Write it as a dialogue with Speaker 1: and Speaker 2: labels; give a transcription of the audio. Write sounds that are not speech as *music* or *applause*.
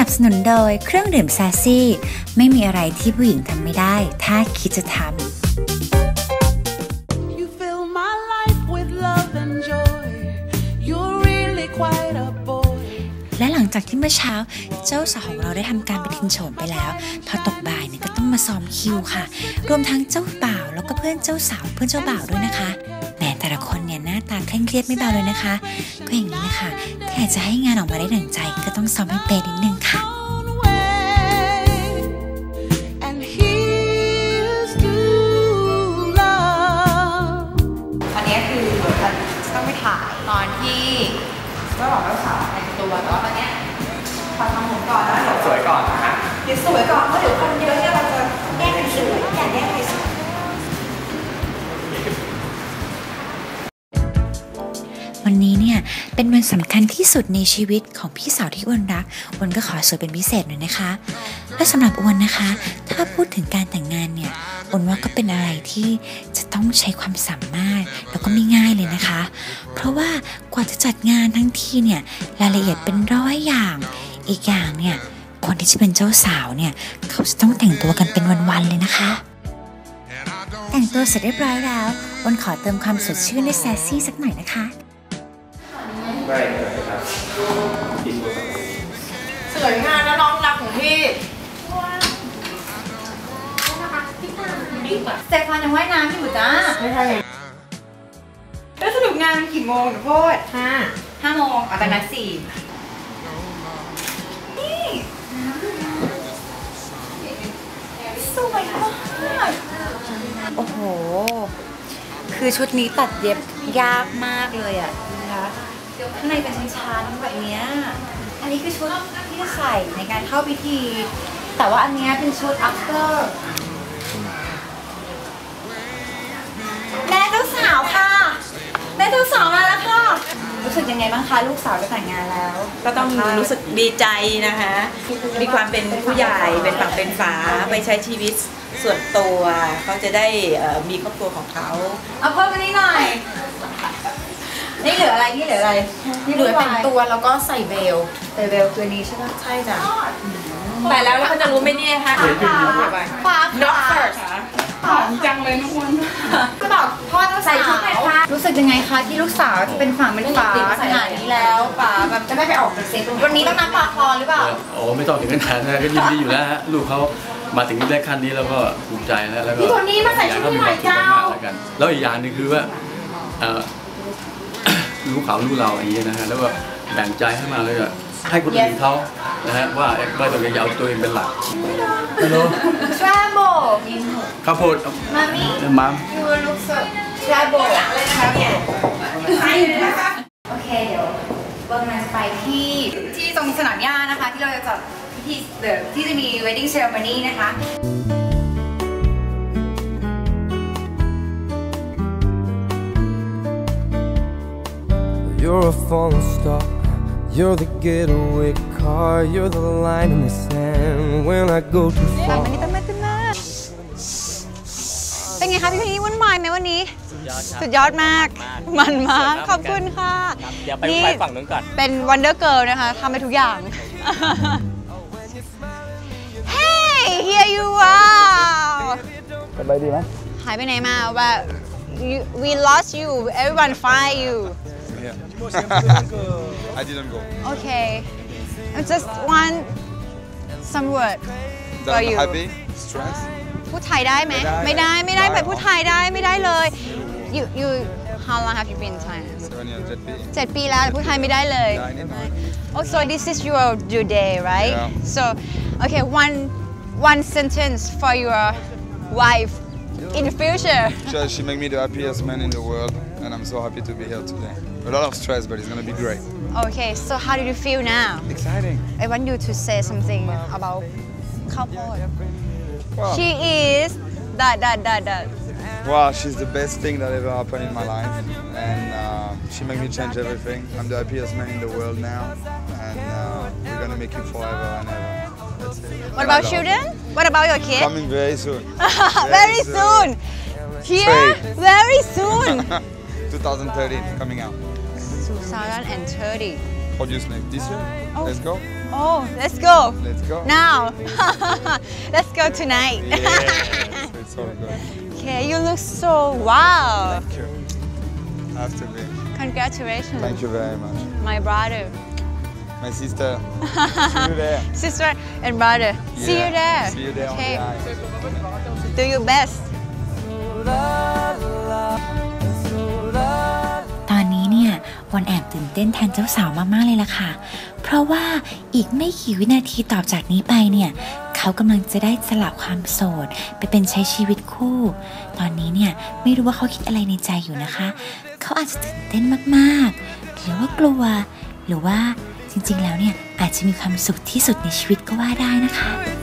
Speaker 1: นับสนุนโดยเครื่องดื่มซาซี่ ไม่มีอะไรที่ผู้หญิงทำไม่ได้ ถ้าคิดจะทำ
Speaker 2: You fill my life with love and joy. You're really quite a boy.
Speaker 1: และหลังจากที่เมื่อเช้าเจ้าสาวของเราได้ทำการไปทินโฉมไปแล้ว พอตกบ่ายเนี่ยก็ต้องมาซ้อมคิวค่ะ รวมทั้งเจ้าบ่าวแล้วก็เพื่อนเจ้าสาวเพื่อนเจ้าบ่าวด้วยนะคะแหมแต่ละคนเนี่ยหน้าตาเค ร่งเครียดไม่เบาเลยนะคะ ก็อย่างนี้นะคะถ้าอยากจะให้งานออกมาได้ดั่งใจก็ต้องซ้อมให้เป๊ะนิดนึงค่ะ
Speaker 2: Own way. And here's to love.
Speaker 3: อันนี้คือจะต้องไปถ่ายตอนที่เจ้าบ่าวเจ้าสาวแต่งตัวแต่ว่าตอนเนี้ยขอทำผมก่อนแล้วเดี๋ยว
Speaker 4: สวยก่อนนะคะ
Speaker 3: เดี๋ยวสวยก่อนเพราะเดี๋ยวคนเยอะเนี่ยเราจะแยกกันสวยอยากแยก
Speaker 1: เป็นวันสำคัญที่สุดในชีวิตของพี่สาวที่อ้วนรักอ้วนก็ขอสวยเป็นพิเศษหน่อยนะคะ และสำหรับอ้วนนะคะ ถ้าพูดถึงการแต่งงานเนี่ยอ้วนว่าก็เป็นอะไรที่จะต้องใช้ความสามารถแล้วก็ไม่ง่ายเลยนะคะ เพราะว่ากว่าจะจัดงานทั้งทีเนี่ยรายละเอียดเป็นร้อยอย่างอีกอย่างเนี่ยคนที่จะเป็นเจ้าสาวเนี่ยเขาจะต้องแต่งตัวกันเป็นวันๆเลยนะคะแต่งตัวเสร็จเรียบร้อยแล้วอ้วนขอเติมความสดชื่นในแซสซี่สักหน่อยนะคะ
Speaker 4: ไม่เลยครับที่สุด
Speaker 3: สวยงามนะน้องรักของพี่สเตฟานยังว่ายน้ำอยู่จ้าไม่ใช่แล้วสรุปงานมันกี่โมงหนูโพดห้าห้าโมงเอาแต่นัดสี่นี่สวยมากโอ้โห คือชุดนี้ตัดเย็บยากมากเลยอะนะคะ ข้างในเป็นชั้นๆแบบเนี้ยอันนี้คือชุดที่จะใส่ในการเข้าพิธี แต่ว่าอันเนี้ยเป็นชุด after แม่เจ้าสาวค่ะ แม่เจ้าสาวมาแล้วค่ะ รู้สึกยังไงบ้างคะลูกสาวจะแต่งงานแล้ว
Speaker 5: ก็ต้องรู้สึกดีใจนะคะ มีความเป็นผู้ใหญ่เป็นฝั่งเป็นฝาไปใช้ชีวิตส่วนตัว เขาจะได้เอ่อมีครอบครัวของเขา
Speaker 3: เอาเพิ่มมานี่หน่อย นี่เหลืออะไรนี่เหลืออะไรนี่
Speaker 6: เหลือแต่งตัวแล้วก็ใส่เบล
Speaker 3: เตเบลตัวนี้ใช่ปะ
Speaker 6: ใช่จ้ะ
Speaker 5: แต่แล้วแล้วเขาจะรู้ไหมเนี่ยคะ
Speaker 3: ฟ้า
Speaker 6: not first
Speaker 3: ก็บอกพ่อเจ้าสาวรู้สึกยังไงคะที่ลูกสาวจะเป็นฝั่งเป็นฝาขนาดนี้แล้วป๋าแบบจะได้ไปออกเซ็ตวันนี้ต้องนับปลาคอหรือเปล่า
Speaker 7: โอ้ไม่ต้องถึงขนาดนั้นก็ยินดีอยู่แล้วฮะลูกเขามาถึงได้ขั้นนี้แล้วก็ภูมิใจแล้วแล้วก็
Speaker 6: พี่โทนี่มาใส่ชุดให้หน่อยเจ้า
Speaker 7: กมากๆแล้วกันแล้วอีกอย่างหนึงคือว่าเอ่อ รู้เขารู้เราอย่างนี้นะฮะแล้วก็แบ่งใจให้มาเลยอะให้คนอื่นเขานะฮะว่าไม่ต้องอย่าเอาตัวเองเป็นหลักฮัลโหล
Speaker 3: travel
Speaker 7: ข้าวโพด
Speaker 3: มามี่
Speaker 7: มัม
Speaker 3: you look so travel โอเคเดี๋ยวเบิร์มันจะไปที่ที่ตรงสนามหญ้านะคะ ที่เราจะจัดพิธีเดี๋ยวที่จะมี wedding ceremony นะคะ
Speaker 8: You're a falling star. You're the getaway car. You're the line in the sand when I go too far.
Speaker 9: มันนี่ต้องมาตึ้งมากเป็นไงคะพี่พี่วุ่นวายไหมวันนี้ สุดยอดมาก มันมาก ขอบคุณค่ะ
Speaker 4: เดี๋ยวไปไปฝั่งนู้นก่อน
Speaker 9: เป็นวันเดอร์เกิ l นะคะทำไปทุกอย่าง Hey here you are
Speaker 4: สบายดีไหม
Speaker 9: หายไปไหนมาว่า you, we lost you everyone find you
Speaker 10: I didn't go.
Speaker 9: okay I just want some word
Speaker 10: That
Speaker 9: for
Speaker 10: I'm
Speaker 9: you
Speaker 10: happy, stressed.
Speaker 9: พูดไทยได้ไหม
Speaker 10: ไม่ได้
Speaker 9: ไม่ได้ไม่ได้
Speaker 10: ไม่ได้
Speaker 9: ไปพูดไทยได้ไม่ได้เลย you you how long have you been in Thailand
Speaker 10: Seven years, JP.
Speaker 9: เจ็ดปีแล้วแต่พูดไทยไม่ได้เลย
Speaker 10: Yeah, I need more.
Speaker 9: Oh so this is your due day right
Speaker 10: Yeah.
Speaker 9: so okay one one sentence for your wife in the future
Speaker 10: She, she made me the happiest man in the world, and I'm so happy to be here today. a lot of stress, but it's gonna be great.
Speaker 9: Okay, so how do you feel now?
Speaker 10: Exciting.
Speaker 9: I want you to say something about couple.
Speaker 10: Wow.
Speaker 9: She is that, that, that, that.
Speaker 10: Wow, she's the best thing that ever happened in my life. And uh, she made me change everything. I'm the happiest man in the world now. And uh, we're gonna make it forever and ever.
Speaker 9: What about children? What about your kids?
Speaker 10: Coming very soon. *laughs*
Speaker 9: very, very soon. soon.
Speaker 10: Here,
Speaker 9: very soon. *laughs*
Speaker 10: 2013 coming out.
Speaker 9: 2030
Speaker 10: produce next this year.
Speaker 9: Oh.
Speaker 10: Let's go.
Speaker 9: Oh, let's go.
Speaker 10: Let's go.
Speaker 9: Now. *laughs* let's go tonight.
Speaker 10: Yes, it's all good.
Speaker 9: okay, you look so wow.
Speaker 10: Thank you. Have to be.
Speaker 9: Congratulations.
Speaker 10: Thank you very much.
Speaker 9: My brother.
Speaker 10: My sister. *laughs* See you there.
Speaker 9: Sister and brother. See you there.
Speaker 10: See you there
Speaker 9: okay.
Speaker 10: on the.
Speaker 9: Do your best.
Speaker 1: เต้นแทนเจ้าสาวมากๆเลยล่ะค่ะ เพราะว่าอีกไม่กี่วินาทีต่อจากนี้ไปเนี่ยเขากำลังจะได้สลับความโสด ไปเป็นใช้ชีวิตคู่ ตอนนี้เนี่ยไม่รู้ว่าเขาคิดอะไรในใจอยู่นะคะ เขาอาจจะตื่นเต้นมากๆ หรือว่ากลัว หรือว่าจริงๆแล้วเนี่ยอาจจะมีความสุขที่สุดในชีวิตก็ว่าได้นะคะ